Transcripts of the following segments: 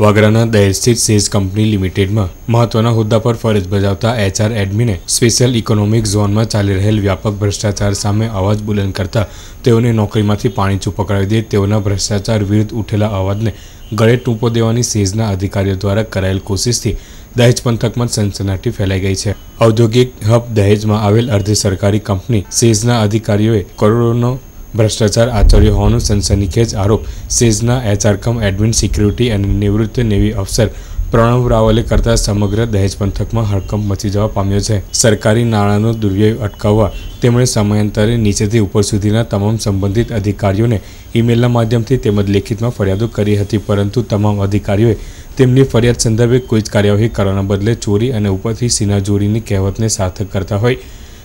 વાગરાના દહેજ સ્થિત says company લિમિટેડમાં મહત્વના હોદ્દા પર ફરજ બજાવતા એચઆર એડમિને સ્પેશિયલ ઇકોનોમિક ઝોનમાં ચાલી રહેલ વ્યાપક ભ્રષ્ટાચાર સામે અવાજ બુલંદ કરતા તેઓને નોકરીમાંથી પાણી પકડાવી દે તેઓના ભ્રષ્ટાચાર વિરુદ્ધ ઉઠેલા અવાજને ગળે ટૂંપો દેવાની સેઝના અધિકારીઓ દ્વારા કરાયેલ કોશિશથી દહેજ પંથકમાં સનસનાટી ફેલાઈ ગઈ છે. ઔદ્યોગિક હબ દહેજમાં આવેલ અર્ધ સરકારી કંપની સેઝના અધિકારીઓએ કરોડોનો ભ્રષ્ટાચાર આચર્યો હોવાનો સનસનીખેજ આરોપ. સેઝના એચઆર કમ એડમિન, સિક્યુરિટી અને નિવૃત્ત નેવી અફસર પ્રણવ રાવલે કરતા સમગ્ર દહેજ પંથકમાં હડકંપ મચી જવા પામ્યો છે. સરકારી નાણાંનો દુર્વ્યય અટકાવવા તેમણે સમયાંતરે નીચેથી ઉપર સુધીના તમામ સંબંધિત અધિકારીઓને ઈમેલના માધ્યમથી તેમજ લેખિતમાં ફરિયાદો કરી હતી, પરંતુ તમામ અધિકારીઓએ તેમની ફરિયાદ સંદર્ભે કોઈ જ કાર્યવાહી કરવાના બદલે ચોરી અને ઉપરથી સીનાજોરીની કહેવતને સાર્થક કરતા હોય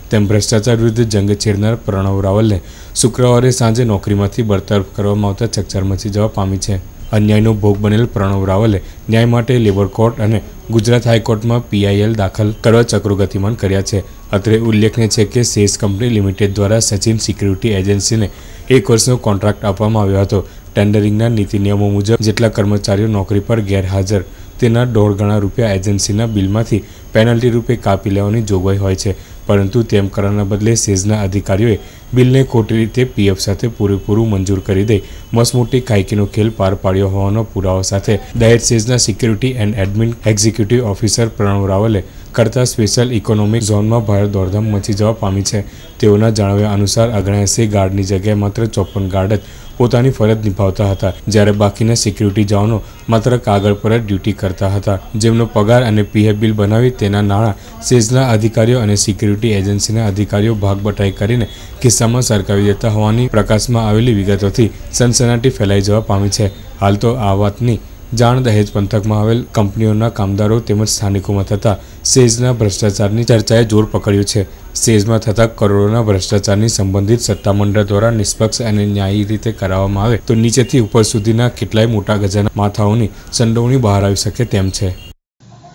તેમ ભ્રષ્ટાચાર વિરુદ્ધ જંગ છેડનાર પ્રણવ રાવલને શુક્રવારે સાંજે નોકરીમાંથી બરતરફ કરવામાં આવતા ચકચાર મચી જવા પામી છે. અન્યાયનો ભોગ બનેલ પ્રણવ રાવલે ન્યાય માટે લેબર કોર્ટ અને ગુજરાત હાઈકોર્ટમાં પીઆઈએલ દાખલ કરવા ચક્રો ગતિમાન કર્યા છે. અત્રે ઉલ્લેખનીય છે કે સેસ કંપની લિમિટેડ દ્વારા સચિન સિક્યુરિટી એજન્સીને એક વર્ષનો કોન્ટ્રાક્ટ આપવામાં આવ્યો હતો. ટેન્ડરિંગના નીતિ નિયમો મુજબ જેટલા કર્મચારીઓ નોકરી પર ગેરહાજર તેના દોઢ ગણા રૂપિયા એજન્સીના બિલમાંથી પેનલ્ટી રૂપે કાપી લેવાની જોગવાઈ હોય છે. પરંતુ તેમ કરવાના બદલે સેઝના અધિકારીઓએ બિલને ખોટી રીતે પીએફ સાથે પૂરેપૂરું મંજૂર કરી દઈ મસમોટી કાયકીનો ખેલ પાર પાડ્યો હોવાનો પુરાવા સાથે Dahej સેઝના security and admin executive officer Pranav રાવલે કરતા સ્પેશિયલ ઇકોનોમિક ઝોનમાં ભારે દોડધામ મચી જવા પામી છે. તેઓના જણાવ્યા અનુસાર અગણ્યાસી ગાર્ડની જગ્યાએ માત્ર ચોપન ગાર્ડ જ પોતાની ફરજ નિભાવતા હતા. જ્યારે બાકીના સિક્યુરિટી જવાનો માત્ર કાગળ પર જ ડ્યુટી કરતા હતા. જેમનો પગાર અને પીએફ બિલ બનાવી તેના નાણાં સેઝના અધિકારીઓ અને સિક્યુરિટી એજન્સીના અધિકારીઓ ભાગબટાઈ કરીને કિસ્સામાં સરકાવી દેતા હોવાની પ્રકાશમાં આવેલી વિગતોથી સનસનાટી ફેલાઈ જવા પામી છે. હાલ તો આ વાતની જાણ દહેજ પંથકમાં આવેલ કંપનીઓના કામદારો તેમજ સ્થાનિકોમાં થતા સેઝના ભ્રષ્ટાચારની ચર્ચાએ જોર પકડ્યું છે. સેઝમાં થતા કરોડોના ભ્રષ્ટાચારની સંબંધિત સત્તામંડળ દ્વારા નિષ્પક્ષ અને ન્યાયી રીતે કરાવવામાં આવે તો નીચેથી ઉપર સુધીના કેટલાય મોટા ગજાના માથાઓની સંડોવણી બહાર આવી શકે તેમ છે.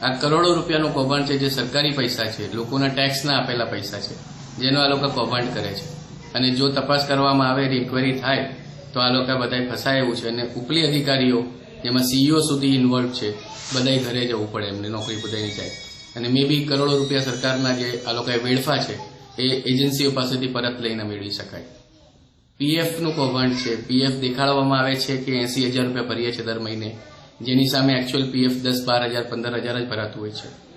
આ કરોડો રૂપિયાનું કૌભાંડ છે જે સરકારી પૈસા છે, લોકોના ટેક્સના આપેલા પૈસા છે, જેનો આ લોકો કૌભાંડ કરે છે. અને જો તપાસ કરવામાં આવે રિકવરી થાય, તો આ લોકો બધાય ફસાય એવું છે અને ઉપલી અધિકારીઓ જેમાં સીઈઓ સુધી ઇન્વોલ્વ છે. બધાય ઘરે જવું પડે એમને, નોકરી બધાની જાય. અને મે બી કરોડો રૂપિયા સરકારના જે આ લોકોએ વેડફા છે, એ એજન્સીઓ પાસેથી પરત લઈને મેળવી શકાય. પીએફનું કૌભાંડ છે. પીએફ દેખાડવામાં આવે છે કે એસી હજાર રૂપિયા ભરીએ છે દર મહિને. જેની સામે એકચ્યુઅલ પીએફ દસ, બાર હજાર, પંદર હજાર જ ભરાતું હોય છે.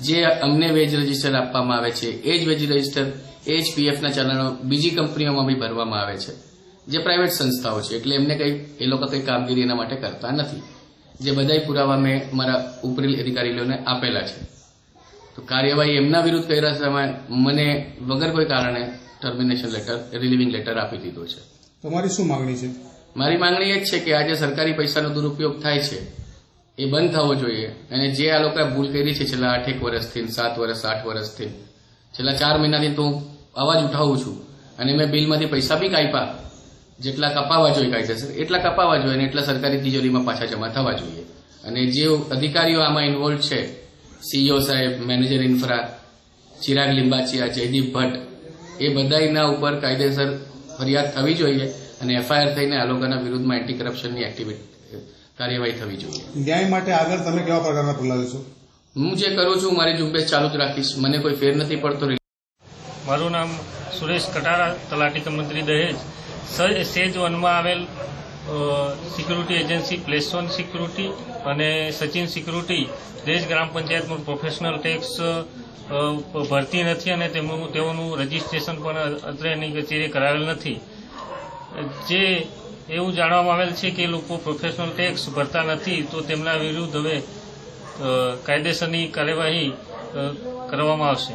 જે અમને વેજ રજિસ્ટર આપવામાં આવે છે, એ જ વેજ રજિસ્ટર એ જ પીએફના ચલણો બીજી કંપનીઓમાં બી ભરવામાં આવે છે. જે પ્રાઇવેટ સંસ્થાઓ છે એટલે એમને કંઈ એ લોકો કંઈ કામગીરી એના માટે કરતા નથી. જે બધાય પુરાવા મેં મારા ઉપરી અધિકારીઓને આપેલા છે. તો કાર્યવાહી એમના વિરુદ્ધ કર્યા સમયે મને વગર કોઈ કારણે ટર્મિનેશન લેટર રિલીવિંગ લેટર આપી દીધો છે. તમારી શું માંગણી છે? મારી માંગણી એ જ છે કે આ જે સરકારી પૈસાનો દુરુપયોગ થાય છે. એ બંધ થવો જોઈએ. અને જે આ લોકોએ ભૂલ કરી છે છેલ્લા આઠેક વર્ષથી સાત વર્ષ આઠ વર્ષથી છેલ્લા ચાર મહિનાથી તો અવાજ ઉઠાવું છું. અને મેં બિલમાંથી પૈસા બી કાપ્યા. જેટલા કપાવા જોઈએ કાયદેસર એટલા કપાવા જોઈએ અને એટલા સરકારી તિજોરીમાં પાછા જમા થવા જોઈએ. અને જે અધિકારીઓ આમાં ઇન્વોલ્વ છે સીઈઓ સાહેબ મેનેજર ઇન્ફ્રા ચિરાગ લિંબાચિયા જયદીપ ભટ્ટ એ બધાના ઉપર કાયદેસર ફરિયાદ થવી જોઈએ અને એફઆઈઆર થઈને આ લોકોના વિરુદ્ધમાં એન્ટી કરપ્શનની એક્ટિવિટી કાર્યવાહી થવી જોઈએ. ન્યાય માટે આગળ તમે કેવા પ્રકારના પગલાં લેશો? હું જે કરું છું મારી ઝુંબેશ ચાલુ જ રાખીશ. મને કોઈ ફેર નથી પડતો. મારું નામ સુરેશ કટારા તલાટી મંત્રી દહેજ. સેજ વનમાં આવેલ security agency place one security અને સચિન સિક્યુરિટી દહેજ ગ્રામ પંચાયતમાં પ્રોફેશનલ ટેક્સ ભરતી નથી અને તેમનું, તેઓનું રજીસ્ટ્રેશન પણ અત્રે એની કચેરીએ કરાવેલ નથી. જે એવું જાણવામાં આવેલ છે કે લોકો પ્રોફેશનલ ટેક્સ ભરતા નથી, તો તેમના વિરુદ્ધ હવે કાયદેસરની કાર્યવાહી કરવામાં આવશે.